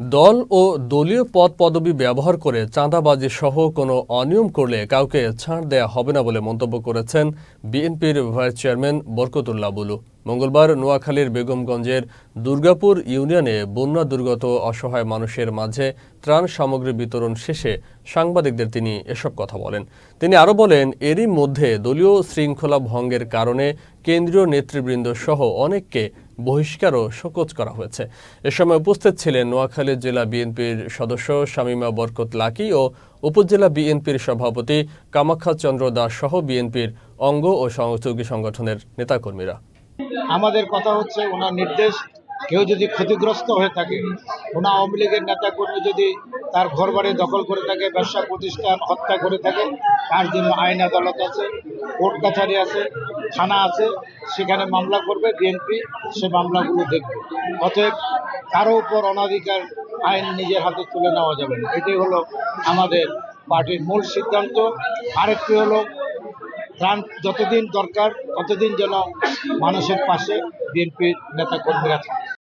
দল ও দলীয় পদ পদবি ব্যবহার করে চাঁদাবাজি সহ কোনো অনিয়ম করলে কাউকে ছাড় দেয়া হবে না বলে মন্তব্য করেছেন বিএনপির ভাইস চেয়ারম্যান বরকতুল্লাহ বুলু। মঙ্গলবার নোয়াখালীর বেগমগঞ্জের দুর্গাপুর ইউনিয়নে বন্যা দুর্গত অসহায় মানুষের মাঝে ত্রাণ সামগ্রী বিতরণ শেষে সাংবাদিকদের তিনি এসব কথা বলেন। তিনি আরও বলেন, এরই মধ্যে দলীয় শৃঙ্খলা ভঙ্গের কারণে কেন্দ্রীয় নেতৃবৃন্দ সহ অনেককে বহিষ্কার ও শোকজ করা হয়েছে। এ সময় উপস্থিত ছিলেন নোয়াখালী জেলা বিএনপির সদস্য শামীমা বরকত লাকি ও উপজেলা বিএনপির সভাপতি কামাখ্যা চন্দ্র দাস সহ বিএনপির অঙ্গ ও সহযোগী সংগঠনের নেতাকর্মীরা। আমাদের কথা হচ্ছে ওনার নির্দেশ, কেউ যদি ক্ষতিগ্রস্ত হয়ে থাকে ওনা আওয়ামী লীগের নেতাকর্মী যদি তার ঘরবাড়ি দখল করে থাকে, ব্যবসা প্রতিষ্ঠান হত্যা করে থাকে, তার জন্য আইন আদালত আছে, কোর্ট কাছারি আছে থানা আছে, সেখানে মামলা করবে, বিএনপি সে মামলাগুলো দেখবে। অতএব কারও উপর অনাধিকার আইন নিজের হাতে তুলে নেওয়া যাবে না। এটাই হলো আমাদের পার্টির মূল সিদ্ধান্ত। আরেকটি হলো, ত্রাণ যতদিন দরকার, ততদিন যেন মানুষের পাশে বিএনপির নেতাকর্মীরা থাকে।